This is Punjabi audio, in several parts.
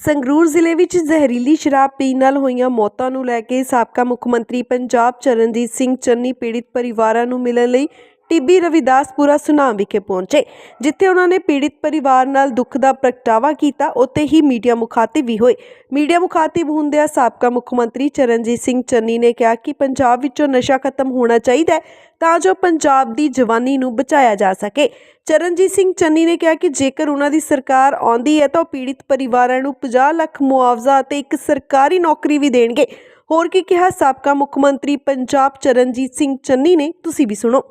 ਸੰਗਰੂਰ ਜ਼ਿਲ੍ਹੇ ਵਿੱਚ ਜ਼ਹਿਰੀਲੀ ਸ਼ਰਾਬ ਪੀਣ ਨਾਲ ਹੋਈਆਂ ਮੌਤਾਂ ਨੂੰ ਲੈ ਕੇ ਸਾਬਕਾ ਮੁੱਖ ਮੰਤਰੀ ਪੰਜਾਬ ਚਰਨਜੀਤ ਸਿੰਘ ਚੰਨੀ ਪੀੜਿਤ ਪਰਿਵਾਰਾਂ ਨੂੰ ਮਿਲਣ ਲਈ ਟਿੱਬੀ ਰਵਿਦਾਸਪੁਰਾ ਸੁਨਾਮ ਵਿਖੇ ਪਹੁੰਚੇ, ਜਿੱਥੇ ਉਹਨਾਂ ਨੇ ਪੀੜਿਤ ਪਰਿਵਾਰ ਨਾਲ ਦੁੱਖ ਦਾ ਪ੍ਰਗਟਾਵਾ ਕੀਤਾ, ਉੱਥੇ ਹੀ ਮੀਡੀਆ ਮੁਖਾਤਿਬ ਵੀ ਹੋਏ। ਮੀਡੀਆ ਮੁਖਾਤਿਬ ਹੁੰਦਿਆਂ ਸਾਬਕਾ ਮੁੱਖ ਮੰਤਰੀ ਚਰਨਜੀਤ ਸਿੰਘ ਚੰਨੀ ਨੇ ਕਿਹਾ ਕਿ ਪੰਜਾਬ ਵਿੱਚੋਂ ਨਸ਼ਾ ਖਤਮ ਹੋਣਾ ਚਾਹੀਦਾ ਹੈ, ਤਾਂ ਜੋ ਪੰਜਾਬ ਦੀ ਜਵਾਨੀ ਨੂੰ ਬਚਾਇਆ ਜਾ ਸਕੇ। ਚਰਨਜੀਤ ਸਿੰਘ ਚੰਨੀ ਨੇ ਕਿਹਾ ਕਿ ਜੇਕਰ ਉਹਨਾਂ ਦੀ ਸਰਕਾਰ ਆਉਂਦੀ ਹੈ ਤਾਂ ਉਹ ਪੀੜਿਤ ਪਰਿਵਾਰਾਂ ਨੂੰ 50 ਲੱਖ ਮੁਆਵਜ਼ਾ ਅਤੇ ਇੱਕ ਸਰਕਾਰੀ ਨੌਕਰੀ ਵੀ ਦੇਣਗੇ। ਹੋਰ ਕੀ ਕਿਹਾ ਸਾਬਕਾ ਮੁੱਖ ਮੰਤਰੀ ਪੰਜਾਬ ਚਰਨਜੀਤ ਸਿੰਘ ਚੰਨੀ ਨੇ? ਤੁਸੀਂ ਵੀ ਸੁਣੋ।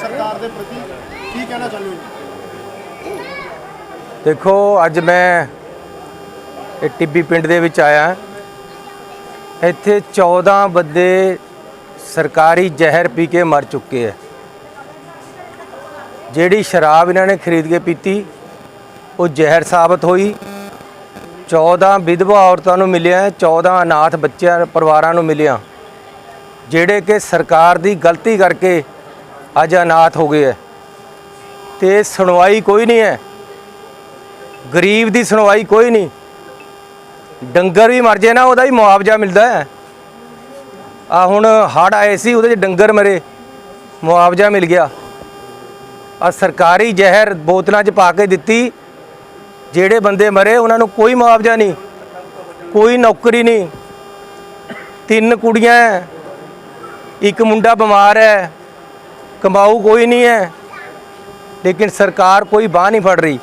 ਸਰਕਾਰ ਦੇ ਪ੍ਰਤੀ ਕੀ ਕਹਿਣਾ ਚਾਹੁੰਦੇ ਹੋ ਦੇਖੋ, ਅੱਜ ਮੈਂ ਇਹ ਟਿੱਬੀ ਪਿੰਡ ਦੇ ਵਿੱਚ ਆਇਆ। ਇੱਥੇ 14 ਬੰਦੇ ਸਰਕਾਰੀ ਜ਼ਹਿਰ ਪੀ ਕੇ ਮਰ ਚੁੱਕੇ ਹੈ ਜਿਹੜੀ ਸ਼ਰਾਬ ਇਹਨਾਂ ਨੇ ਖਰੀਦ ਕੇ ਪੀਤੀ, ਉਹ ਜ਼ਹਿਰ ਸਾਬਤ ਹੋਈ। 14 ਵਿਧਵਾ ਔਰਤਾਂ ਨੂੰ ਮਿਲਿਆ 14 ਅਨਾਥ ਬੱਚਿਆਂ, ਪਰਿਵਾਰਾਂ ਨੂੰ ਮਿਲਿਆ, ਜਿਹੜੇ ਕਿ ਸਰਕਾਰ ਦੀ ਗਲਤੀ ਕਰਕੇ ਅੱਜ ਅਨਾਥ ਹੋ ਗਏ ਹੈ। ਤੇ ਸੁਣਵਾਈ ਕੋਈ ਨਹੀਂ ਹੈ। ਗਰੀਬ ਦੀ ਸੁਣਵਾਈ ਕੋਈ ਨਹੀਂ। ਡੰਗਰ ਵੀ ਮਰ ਜੇ ਨਾ, ਉਹਦਾ ਹੀ ਮੁਆਵਜ਼ਾ ਮਿਲਦਾ ਹੈ। ਆ ਹੁਣ ਹੜ੍ਹ ਆਏ ਸੀ, ਉਹਦੇ 'ਚ ਡੰਗਰ ਮਰੇ, ਮੁਆਵਜ਼ਾ ਮਿਲ ਗਿਆ। ਆ ਸਰਕਾਰੀ ਜ਼ਹਿਰ ਬੋਤਲਾਂ 'ਚ ਪਾ ਕੇ ਦਿੱਤੀ। ਜਿਹੜੇ ਬੰਦੇ ਮਰੇ ਉਹਨਾਂ ਨੂੰ ਕੋਈ ਮੁਆਵਜ਼ਾ ਨਹੀਂ ਕੋਈ ਨੌਕਰੀ ਨਹੀਂ। ਤਿੰਨ ਕੁੜੀਆਂ ਹੈ, ਇੱਕ ਮੁੰਡਾ ਬਿਮਾਰ ਹੈ ਕਮਾਊ ਕੋਈ ਨਹੀਂ ਹੈ ਲੇਕਿਨ ਸਰਕਾਰ ਕੋਈ ਬਾਹ ਨਹੀਂ ਫੜ ਰਹੀ।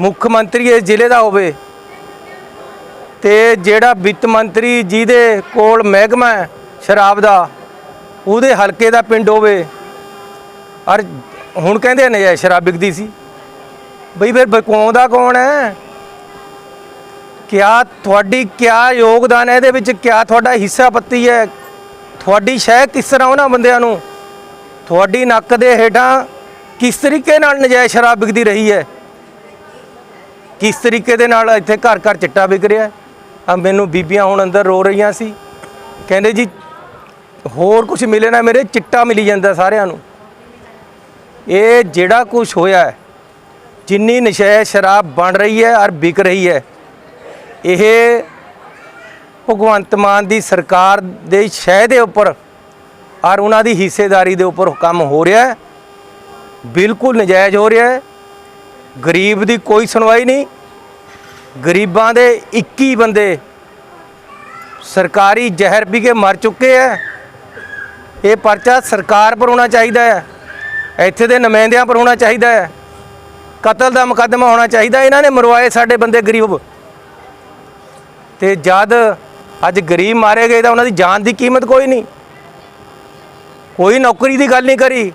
ਮੁੱਖ ਮੰਤਰੀ ਇਸ ਜ਼ਿਲ੍ਹੇ ਦਾ ਹੋਵੇ ਤੇ ਜਿਹੜਾ ਵਿੱਤ ਮੰਤਰੀ ਜਿਹਦੇ ਕੋਲ ਮਹਿਕਮਾ ਹੈ ਸ਼ਰਾਬ ਦਾ ਉਹਦੇ ਹਲਕੇ ਦਾ ਪਿੰਡ ਹੋਵੇ ਔਰ ਹੁਣ ਕਹਿੰਦੇ ਨੇ ਸ਼ਰਾਬ ਵਿਕਦੀ ਸੀ। ਬਈ ਫਿਰ ਬਕਾਉਂਦਾ ਕੌਣ ਹੈ? ਕਿਆ ਤੁਹਾਡੀ, ਕਿਆ ਯੋਗਦਾਨ ਹੈ ਇਹਦੇ ਵਿੱਚ? ਕਿਆ ਤੁਹਾਡਾ ਹਿੱਸਾ ਪੱਤੀ ਹੈ? ਤੁਹਾਡੀ ਸ਼ਹਿ ਕਿਸ ਤਰ੍ਹਾਂ ਉਹਨਾਂ ਬੰਦਿਆਂ ਨੂੰ? ਤੁਹਾਡੀ ਨੱਕ ਦੇ ਹੇਠਾਂ ਕਿਸ ਤਰੀਕੇ ਨਾਲ ਨਜਾਇਜ਼ ਸ਼ਰਾਬ ਵਿਕਦੀ ਰਹੀ ਹੈ? ਕਿਸ ਤਰੀਕੇ ਦੇ ਨਾਲ ਇੱਥੇ ਘਰ ਘਰ ਚਿੱਟਾ ਵਿਕ ਰਿਹਾ ਆ ਮੈਨੂੰ ਬੀਬੀਆਂ ਹੁਣ ਅੰਦਰ ਰੋ ਰਹੀਆਂ ਸੀ। ਕਹਿੰਦੇ ਜੀ, ਹੋਰ ਕੁਝ ਮਿਲੇ ਨਾ ਮੇਰੇ, ਚਿੱਟਾ ਮਿਲੀ ਜਾਂਦਾ ਸਾਰਿਆਂ ਨੂੰ। ਇਹ ਜਿਹੜਾ ਕੁਝ ਹੋਇਆ ਹੈ, ਜਿੰਨੀ ਨਸ਼ੇ ਸ਼ਰਾਬ ਬਣ ਰਹੀ ਹੈ ਔਰ ਵਿਕ ਰਹੀ ਹੈ ਇਹ ਭਗਵੰਤ ਮਾਨ ਦੀ ਸਰਕਾਰ ਦੇ ਸ਼ਹਿ ਦੇ ਉੱਪਰ ਔਰ ਉਹਨਾਂ ਦੀ ਹਿੱਸੇਦਾਰੀ ਦੇ ਉੱਪਰ ਕੰਮ ਹੋ ਰਿਹਾ ਹੈ। ਬਿਲਕੁਲ ਨਜਾਇਜ਼ ਹੋ ਰਿਹਾ ਹੈ। ਗਰੀਬ ਦੀ ਕੋਈ ਸੁਣਵਾਈ ਨਹੀਂ। ਗਰੀਬਾਂ ਦੇ 21 ਬੰਦੇ ਸਰਕਾਰੀ ਜ਼ਹਿਰ ਪੀ ਕੇ ਮਰ ਚੁੱਕੇ ਹੈ। ਇਹ ਪਰਚਾ ਸਰਕਾਰ ਪਰ ਹੋਣਾ ਚਾਹੀਦਾ ਹੈ। ਇੱਥੇ ਦੇ ਨੁਮਾਇੰਦਿਆਂ ਪਰ ਹੋਣਾ ਚਾਹੀਦਾ ਹੈ। ਕਤਲ ਦਾ ਮੁਕੱਦਮਾ ਹੋਣਾ ਚਾਹੀਦਾ ਇਹਨਾਂ ਨੇ ਮਰਵਾਏ ਸਾਡੇ ਬੰਦੇ ਗਰੀਬ। ਤੇ ਜਦ ਅੱਜ ਗਰੀਬ ਮਾਰੇ ਗਏ ਤਾਂ ਉਹਨਾਂ ਦੀ ਜਾਨ ਦੀ ਕੀਮਤ ਕੋਈ ਨਹੀਂ। ਕੋਈ ਨੌਕਰੀ ਦੀ ਗੱਲ ਨਹੀਂ ਕਰੀ।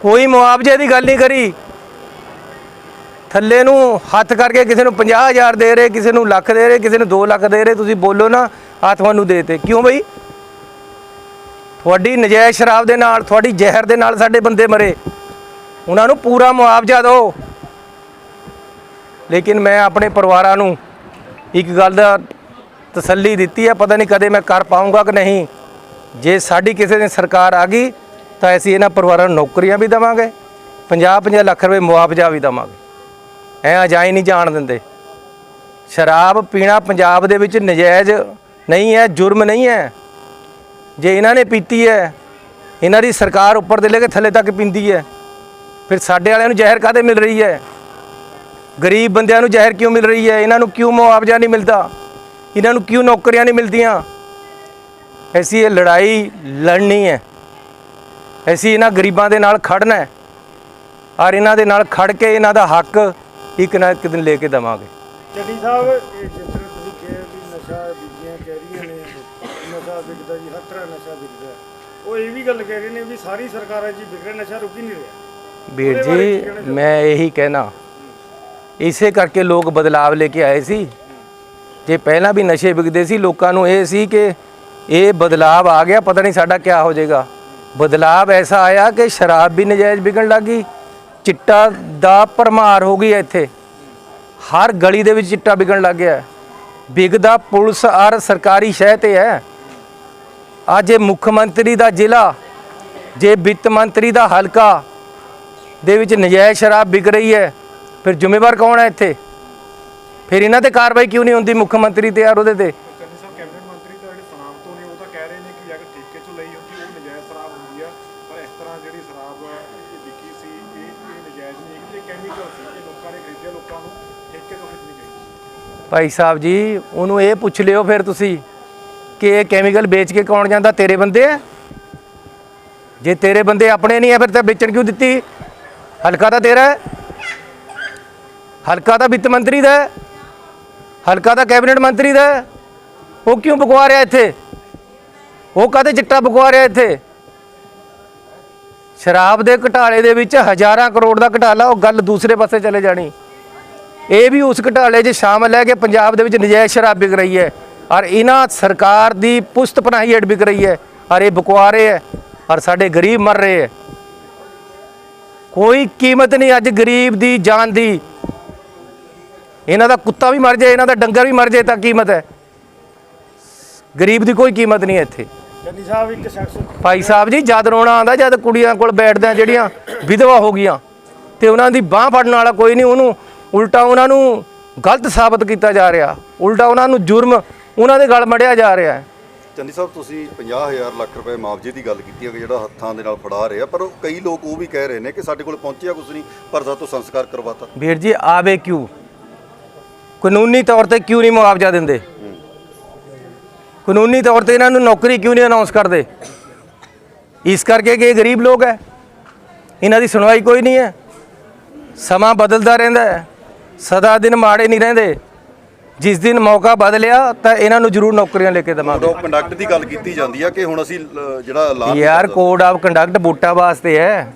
ਕੋਈ ਮੁਆਵਜ਼ੇ ਦੀ ਗੱਲ ਨਹੀਂ ਕਰੀ। ਥੱਲੇ ਨੂੰ ਹੱਥ ਕਰਕੇ ਕਿਸੇ ਨੂੰ 50000 ਦੇ ਰਹੇ, ਕਿਸੇ ਨੂੰ ਲੱਖ ਦੇ ਰਹੇ, ਕਿਸੇ ਨੂੰ 2 ਲੱਖ ਦੇ ਰਹੇ, ਤੁਸੀਂ ਬੋਲੋ ਨਾ ਆ ਤੁਹਾਨੂੰ ਦੇਤੇ। ਕਿਉਂ ਬਈ? ਤੁਹਾਡੀ ਨਜਾਇਜ਼ ਸ਼ਰਾਬ ਦੇ ਨਾਲ, ਤੁਹਾਡੀ ਜ਼ਹਿਰ ਦੇ ਨਾਲ ਸਾਡੇ ਬੰਦੇ ਮਰੇ। ਉਹਨਾਂ ਨੂੰ ਪੂਰਾ ਮੁਆਵਜ਼ਾ ਦਿਓ। ਲੇਕਿਨ ਮੈਂ ਆਪਣੇ ਪਰਿਵਾਰਾਂ ਨੂੰ ਇੱਕ ਗੱਲ ਦਾ ਤਸੱਲੀ ਦਿੱਤੀ ਹੈ, ਪਤਾ ਨਹੀਂ ਕਦੇ ਮੈਂ ਕਰ ਪਾਉਂਗਾ ਕਿ ਨਹੀਂ। ਜੇ ਸਾਡੀ ਕਿਸੇ ਦਿਨ ਸਰਕਾਰ ਆ ਗਈ, ਤਾਂ ਅਸੀਂ ਇਹਨਾਂ ਪਰਿਵਾਰਾਂ ਨੂੰ ਨੌਕਰੀਆਂ ਵੀ ਦੇਵਾਂਗੇ 50-50 ਲੱਖ ਰੁਪਏ ਮੁਆਵਜ਼ਾ ਵੀ ਦੇਵਾਂਗੇ। ਐ ਅਜਾਈ ਨਹੀਂ ਜਾਣ ਦਿੰਦੇ। ਸ਼ਰਾਬ ਪੀਣਾ ਪੰਜਾਬ ਦੇ ਵਿੱਚ ਨਜਾਇਜ਼ ਨਹੀਂ ਹੈ, ਜੁਰਮ ਨਹੀਂ ਹੈ। ਜੇ ਇਹਨਾਂ ਨੇ ਪੀਤੀ ਹੈ, ਇਹਨਾਂ ਦੀ ਸਰਕਾਰ ਉੱਪਰ ਦੇ ਲੈ ਕੇ ਥੱਲੇ ਤੱਕ ਪੀਂਦੀ ਹੈ, ਫਿਰ ਸਾਡੇ ਵਾਲਿਆਂ ਨੂੰ ਜ਼ਹਿਰ ਕਾਦੇ ਮਿਲ ਰਹੀ ਹੈ? ਗਰੀਬ ਬੰਦਿਆਂ ਨੂੰ ਜ਼ਹਿਰ ਕਿਉਂ ਮਿਲ ਰਹੀ ਹੈ? ਇਹਨਾਂ ਨੂੰ ਕਿਉਂ ਮੁਆਵਜ਼ਾ ਨਹੀਂ ਮਿਲਦਾ? ਇਹਨਾਂ ਨੂੰ ਕਿਉਂ ਨੌਕਰੀਆਂ ਨਹੀਂ ਮਿਲਦੀਆਂ? ਐਸੀ ਇਹ ਲੜਾਈ ਲੜਨੀ ਹੈ। ਅਸੀਂ ਇਹਨਾਂ ਗਰੀਬਾਂ ਦੇ ਨਾਲ ਖੜਨਾ ਹੈ। ਔਰ ਇਹਨਾਂ ਦੇ ਨਾਲ ਖੜ ਕੇ ਇਹਨਾਂ ਦਾ ਹੱਕ ਇੱਕ ਨਾ ਇੱਕ ਦਿਨ ਲੈ ਕੇ ਦੇਵਾਂਗੇ। ਚੱਡੀ ਸਾਹਿਬ ਉਹ ਇਹ ਵੀ ਗੱਲ ਕਹਿ ਰਹੇ ਨੇ ਵੀ ਸਾਰੀ ਸਰਕਾਰਾਂ ਜੀ ਰਿਹਾ ਨਸ਼ਾ ਰੁਕ ਹੀ ਨਹੀਂ ਰਿਹਾ। ਵੀਰ ਜੀ ਮੈਂ ਇਹੀ ਕਹਿਣਾ। ਇਸੇ ਕਰਕੇ ਲੋਕ ਬਦਲਾਵ ਲੈ ਕੇ ਆਏ ਸੀ। ਜੇ ਪਹਿਲਾਂ ਵੀ ਨਸ਼ੇ ਵਿਕਦੇ ਸੀ ਲੋਕਾਂ ਨੂੰ ਇਹ ਸੀ ਕਿ ਇਹ ਬਦਲਾਵ ਆ ਗਿਆ ਪਤਾ ਨਹੀਂ ਸਾਡਾ ਕੀ ਹੋ ਜਾਏਗਾ। ਬਦਲਾਵ ਐਸਾ ਆਇਆ ਕਿ ਸ਼ਰਾਬ ਵੀ ਨਜਾਇਜ਼ ਵਿਕਣ ਲੱਗੀ ਚਿੱਟਾ ਦਾ ਭਰਮਾਰ ਹੋ ਗਈ ਇੱਥੇ। ਹਰ ਗਲੀ ਦੇ ਵਿੱਚ ਚਿੱਟਾ ਵਿਕਣ ਲੱਗ ਗਿਆ। ਹੈ। ਵਿਕਦਾ ਪੁਲਿਸ ਔਰ ਸਰਕਾਰੀ ਸ਼ਹਿ ਤੇ ਹੈ। ਅੱਜ ਇਹ ਮੁੱਖ ਮੰਤਰੀ ਦਾ ਜ਼ਿਲ੍ਹਾ ਜੇ ਵਿੱਤ ਮੰਤਰੀ ਦਾ ਹਲਕਾ ਦੇ ਵਿੱਚ ਨਜਾਇਜ਼ ਸ਼ਰਾਬ ਵਿਕ ਰਹੀ ਹੈ ਫਿਰ ਜ਼ਿੰਮੇਵਾਰ ਕੌਣ ਹੈ ਇੱਥੇ? ਫਿਰ ਇਹਨਾਂ ਤੇ ਕਾਰਵਾਈ ਕਿਉਂ ਨਹੀਂ ਹੁੰਦੀ ਮੁੱਖ ਮੰਤਰੀ ਤੇ ਯਾਰ ਉਹਦੇ ਤੇ? ਭਾਈ ਸਾਹਿਬ ਜੀ ਉਹਨੂੰ ਇਹ ਪੁੱਛ ਲਿਓ ਫਿਰ ਤੁਸੀਂ। ਕਿ ਇਹ ਕੈਮੀਕਲ ਵੇਚ ਕੇ ਕੌਣ ਜਾਂਦਾ? ਤੇਰੇ ਬੰਦੇ ਆ। ਜੇ ਤੇਰੇ ਬੰਦੇ ਆਪਣੇ ਨਹੀਂ ਆ, ਫਿਰ ਤਾਂ ਵੇਚਣ ਕਿਉਂ ਦਿੱਤੀ? ਹਲਕਾ ਤਾਂ ਤੇਰਾ ਹੈ। ਹਲਕਾ ਤਾਂ ਵਿੱਤ ਮੰਤਰੀ ਦਾ ਹੈ। ਹਲਕਾ ਤਾਂ ਕੈਬਨਿਟ ਮੰਤਰੀ ਦਾ ਹੈ। ਉਹ ਕਿਉਂ ਬਕਵਾ ਰਿਹਾ ਇੱਥੇ? ਉਹ ਕਾਹਦੇ ਚਿੱਟਾ ਬਕਵਾ ਰਿਹਾ ਇੱਥੇ? ਸ਼ਰਾਬ ਦੇ ਘਟਾਲੇ ਦੇ ਵਿੱਚ ਹਜ਼ਾਰਾਂ ਕਰੋੜ ਦਾ ਘਟਾਲਾ, ਉਹ ਗੱਲ ਦੂਸਰੇ ਪਾਸੇ ਚਲੇ ਜਾਣੀ। ਇਹ ਵੀ ਉਸ ਘਟਾਲੇ 'ਚ ਸ਼ਾਮਲ ਹੈ ਕਿ ਪੰਜਾਬ ਦੇ ਵਿੱਚ ਨਜਾਇਜ਼ ਸ਼ਰਾਬ ਵਿਕ ਰਹੀ ਹੈ। ਔਰ ਇਹਨਾਂ ਸਰਕਾਰ ਦੀ ਪੁਸਤ ਪਨਾਹੀ ਏਡ ਵਿਕ ਰਹੀ ਹੈ ਔਰ ਇਹ ਬਕਵਾਰੇ ਹੈ ਔਰ ਸਾਡੇ ਗਰੀਬ ਮਰ ਰਹੇ ਹੈ। ਕੋਈ ਕੀਮਤ ਨਹੀਂ ਅੱਜ ਗਰੀਬ ਦੀ ਜਾਨ ਦੀ। ਇਹਨਾਂ ਦਾ ਕੁੱਤਾ ਵੀ ਮਰ ਜਾਏ ਇਹਨਾਂ ਦਾ ਡੰਗਰ ਵੀ ਮਰ ਜਾਏ ਤਾਂ ਕੀਮਤ ਹੈ। ਗਰੀਬ ਦੀ ਕੋਈ ਕੀਮਤ ਨਹੀਂ ਇੱਥੇ। ਚੰਨੀ ਸਾਹਿਬ ਇੱਕ ਸ਼ਖਸ ਭਾਈ ਸਾਹਿਬ ਜੀ ਜਦ ਰੋਣਾ ਆਉਂਦਾ ਜਦ ਕੁੜੀਆਂ ਕੋਲ ਬੈਠਦੇ ਆ ਜਿਹੜੀਆਂ ਵਿਧਵਾ ਹੋ ਗਈਆਂ ਤੇ ਉਹਨਾਂ ਦੀ ਬਾਹ ਫੜਨ ਵਾਲਾ ਕੋਈ ਨਹੀਂ ਉਹਨੂੰ ਉਲਟਾ ਉਹਨਾਂ ਨੂੰ ਗਲਤ ਸਾਬਤ ਕੀਤਾ ਜਾ ਰਿਹਾ। ਉਲਟਾ ਉਹਨਾਂ ਨੂੰ ਜੁਰਮ ਉਹਨਾਂ ਦੇ ਗਲ ਮੜਿਆ ਜਾ ਰਿਹਾ ਹੈ। ਚੰਦੀ ਸਾਹਿਬ ਤੁਸੀਂ 50000 ਲੱਖ ਰੁਪਏ ਮੁਆਵਜ਼ੇ ਦੀ ਗੱਲ ਕੀਤੀ ਹੈ ਕਿ ਜਿਹੜਾ ਹੱਥਾਂ ਦੇ ਨਾਲ ਫੜਾ ਰਹੇ ਆ ਪਰ ਉਹ ਕਈ ਲੋਕ ਉਹ ਵੀ ਕਹਿ ਰਹੇ ਨੇ ਕਿ ਸਾਡੇ ਕੋਲ ਪਹੁੰਚਿਆ ਕੁਝ ਨਹੀਂ ਪਰ ਸਾਤੋਂ ਸੰਸਕਾਰ ਕਰਵਾਤਾ। ਵੀਰ ਜੀ ਆਵੇ ਕਿਉਂ? ਕਾਨੂੰਨੀ ਤੌਰ ਤੇ ਕਿਉਂ ਨਹੀਂ ਮੁਆਵਜ਼ਾ ਦਿੰਦੇ? ਕਾਨੂੰਨੀ ਤੌਰ ਤੇ ਇਹਨਾਂ ਨੂੰ ਨੌਕਰੀ ਕਿਉਂ ਨਹੀਂ ਅਨਾਉਂਸ ਕਰਦੇ? ਇਸ ਕਰਕੇ ਕਿ ਇਹ ਗਰੀਬ ਲੋਕ ਹੈ। ਇਹਨਾਂ ਦੀ ਸੁਣਵਾਈ ਕੋਈ ਨਹੀਂ ਹੈ। ਸਮਾਂ ਬਦਲਦਾ ਰਹਿੰਦਾ ਹੈ। ਸਦਾ ਦਿਨ ਮਾੜੇ ਨਹੀਂ ਰਹਿੰਦੇ। ਜਿਸ ਦਿਨ ਮੌਕਾ ਬਦਲਿਆ ਤਾਂ ਇਹਨਾਂ ਨੂੰ ਜ਼ਰੂਰ ਨੌਕਰੀਆਂ ਲੈ ਕੇ ਦੇਵਾਂਗੇ। ਕੋਡ ਆਫ ਕੰਡਕਟ ਦੀ ਗੱਲ ਕੀਤੀ ਜਾਂਦੀ ਆ ਕਿ ਹੁਣ ਅਸੀਂ ਲ- ਜਿਹੜਾ ਐਲਾਨ ਯਾਰ ਕੋਡ ਆਫ ਕੰਡਕਟ ਵੋਟਾਂ ਵਾਸਤੇ ਹੈ।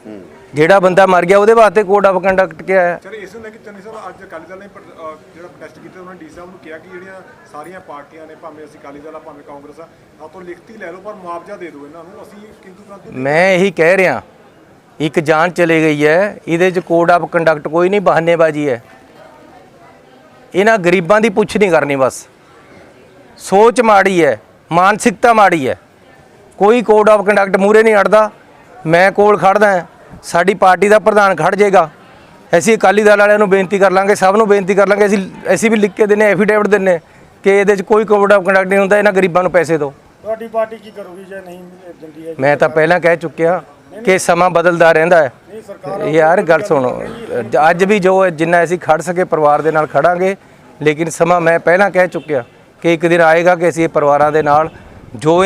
ਜਿਹੜਾ ਬੰਦਾ ਮਰ ਗਿਆ ਉਹਦੇ ਵਾਸਤੇ ਕੋਡ ਆਫ ਕੰਡਕਟ ਕਿਆ ਹੈ? ਚਲ ਇਸ ਨੂੰ ਲੈ ਕੇ ਚੰਨੀ ਸਾਹਿਬ ਅੱਜ ਅਕਾਲੀ ਦਲ ਨੇ ਪਰ- ਅਹ ਜਿਹੜਾ ਪ੍ਰੋਟੈਸਟ ਕੀਤਾ ਉਹਨਾਂ ਡੀ ਸਾਹਿਬ ਨੂੰ ਕਿਹਾ ਕਿ ਜਿਹੜੀਆਂ ਸਾਰੀਆਂ ਪਾਰਟੀਆਂ ਨੇ ਭਾਵੇਂ ਅਸੀਂ ਅਕਾਲੀ ਦਲ ਆ ਭਾਵੇਂ ਕਾਂਗਰਸ ਆ ਆ ਤੋਂ ਲਿਖਤੀ ਲੈ ਲਓ ਪਰ ਮੁਆਵਜ਼ਾ ਦੇ ਦਿਓ ਇਹਨਾਂ ਨੂੰ। ਅਸੀਂ ਕਿੰਤੂ ਪਰੰਤੂ ਮੈਂ ਇਹੀ ਕਹਿ ਰਿਹਾ ਇੱਕ ਜਾਨ ਚਲੀ ਗਈ ਹੈ ਇਹਦੇ 'ਚ ਕੋਡ ਆਫ ਕੰਡਕਟ ਕੋਈ ਨਹੀਂ ਬਹਾਨੇਬਾਜ਼ੀ ਹੈ। ਇਹਨਾਂ ਗਰੀਬਾਂ ਦੀ ਪੁੱਛ ਨਹੀਂ ਕਰਨੀ ਬਸ। ਸੋਚ ਮਾੜੀ ਹੈ, ਮਾਨਸਿਕਤਾ ਮਾੜੀ ਹੈ। ਕੋਈ ਕੋਡ ਆਫ ਕੰਡਕਟ ਮੂਰੇ ਨਹੀਂ ਅੜਦਾ। ਮੈਂ ਕੋਲ ਖੜਦਾ ਸਾਡੀ ਪਾਰਟੀ ਦਾ ਪ੍ਰਧਾਨ ਖੜ ਜਾਏਗਾ। ਅਸੀਂ ਅਕਾਲੀ ਦਲ ਵਾਲਿਆਂ ਨੂੰ ਬੇਨਤੀ ਕਰ ਲਾਂਗੇ, ਸਭ ਨੂੰ ਬੇਨਤੀ ਕਰ ਲਾਂਗੇ। ਅਸੀਂ ਅਸੀਂ ਵੀ ਲਿਖ ਕੇ ਦਿੰਨੇ ਐਫੀਡੇਵਿਟ ਦਿੰਨੇ ਕਿ ਇਹਦੇ 'ਚ ਕੋਈ ਕੋਡ ਆਫ ਕੰਡਕਟ ਨਹੀਂ ਹੁੰਦਾ, ਇਹਨਾਂ ਗਰੀਬਾਂ ਨੂੰ ਪੈਸੇ ਦਿਓ। ਤੁਹਾਡੀ ਪਾਰਟੀ ਕੀ ਕਰੂਗੀ ਜੇ ਨਹੀਂ ਦਿੰਦੀ ਹੈ ਮੈਂ ਤਾਂ ਪਹਿਲਾਂ ਕਹਿ ਚੁੱਕਿਆ ਕਿ ਸਮਾਂ ਬਦਲਦਾ ਰਹਿੰਦਾ ਹੈ। ਨਹੀਂ ਸਰਕਾਰ ਯਾਰ ਗੱਲ ਸੁਣੋ। ਅੱਜ ਵੀ ਜੋ ਜਿੰਨਾ ਅਸੀਂ ਖੜ ਸਕੇ ਪਰਿਵਾਰ ਦੇ ਨਾਲ ਖੜਾਂਗੇ ਲੇਕਿਨ ਸਮਾਂ ਮੈਂ ਪਹਿਲਾਂ ਕਹਿ ਚੁੱਕਿਆ ਕਿ ਇੱਕ ਦਿਨ ਆਏਗਾ ਕਿ ਅਸੀਂ ਪਰਿਵਾਰਾਂ ਦੇ ਨਾਲ ਜੋ